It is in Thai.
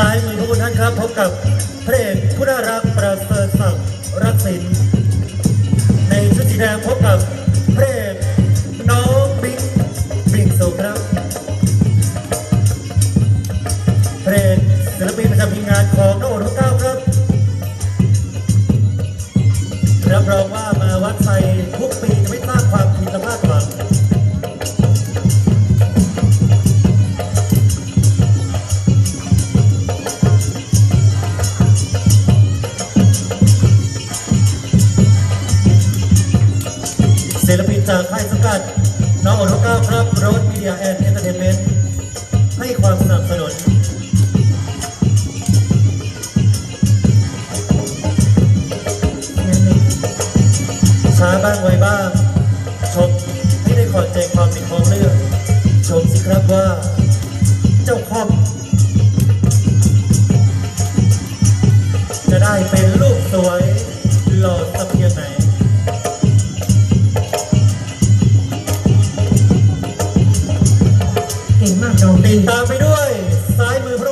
ซ้ายมือพระคุณท่านครับพบกับพระเอกผู้น่ารักประเสริฐศักดิ์รักสินในชุดสีแดงพบกับพระเอกน้องบิ๊กบิ๊กสุครับพระเอกศิลปินประจำทีมงานของน้องโอทุกเก้าครับรับรองว่ามาวัดไซทุกปีจะไม่สร้างความผิด ศิลปินจากค่ายสังกัด น้องอโรก้าครับโรดมีเดียแอนด์เอนเตอร์เทนเมนต์ให้ความสนับสนุนช้าบ้างไวบ้างชมให้ได้ขอดใจความเป็นของเรื่องชมสิครับว่า เจ้าคอมจะได้เป็นลูกสวยหล่อสักเพียงไหน จงติดตามไปด้วย ซ้ายมือพระ